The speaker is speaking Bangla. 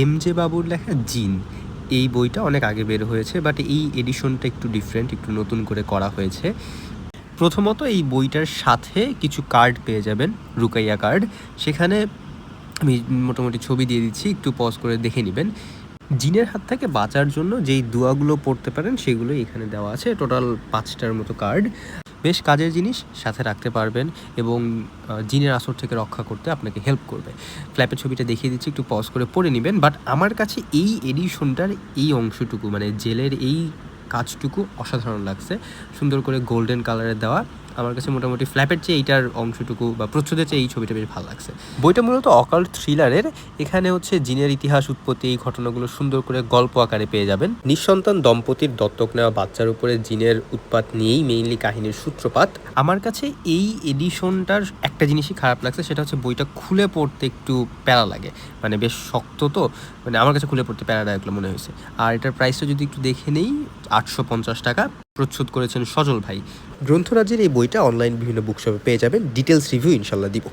এম জে বাবুর লেখা জিন। এই বইটা অনেক আগে বের হয়েছে বাট এই এডিশনটা একটু ডিফারেন্ট একটু নতুন করে করা হয়েছে। প্রথমত এই বইটার সাথে কিছু কার্ড পেয়ে যাবেন, রুকাইয়া কার্ড সেখানে আমি মোটামুটি ছবি দিয়ে দিচ্ছি, একটু পজ করে দেখে নেবেন। জিনের হাত থেকে বাঁচার জন্য যেই দোয়াগুলো পড়তে পারেন সেগুলো এখানে দেওয়া আছে টোটাল পাঁচটার মতো কার্ড বেশ কাজের জিনিস সাথে রাখতে পারবেন এবং জিনের আসর থেকে রক্ষা করতে আপনাকে হেল্প করবে। ফ্ল্যাপের ছবিটা দেখিয়ে দিচ্ছি, একটু পজ করে পড়ে নেবেন বাট আমার কাছে এই এডিশনটার এই অংশটুকু মানে জেলের এই কাজটুকু অসাধারণ লাগছে। সুন্দর করে গোল্ডেন কালারের দেওয়া। আমার কাছে মোটামুটি ফ্ল্যাপের চেয়ে এইটার অংশটুকু বা প্রচ্ছদের চেয়ে এই ছবিটা বেশ ভালো লাগছে। বইটা মূলত অকাল থ্রিলারের এখানে হচ্ছে জিনের ইতিহাস উৎপত্তি, এই ঘটনাগুলো সুন্দর করে গল্প আকারে পেয়ে যাবেন। নিঃসন্তান দম্পতির দত্তক নেওয়া বাচ্চার উপরে জিনের উৎপাত নিয়েই মেইনলি কাহিনীর সূত্রপাত। আমার কাছে এই এডিশনটার একটা জিনিসই খারাপ লাগছে, সেটা হচ্ছে বইটা খুলে পড়তে একটু প্যারা লাগে। মানে বেশ শক্ত তো মানে আমার কাছে খুলে পড়তে প্যারাদায়ক মনে হয়েছে। আর এটার প্রাইসটা যদি একটু দেখে নেই আটশো পঞ্চাশ টাকা প্রচ্ছদ করেছেন সজল ভাই। গ্রন্থরাজের এই বইটা অনলাইন বিভিন্ন বুকশপে পেয়ে যাবেন। ডিটেলস রিভিউ ইনশাল্লাহ দিব।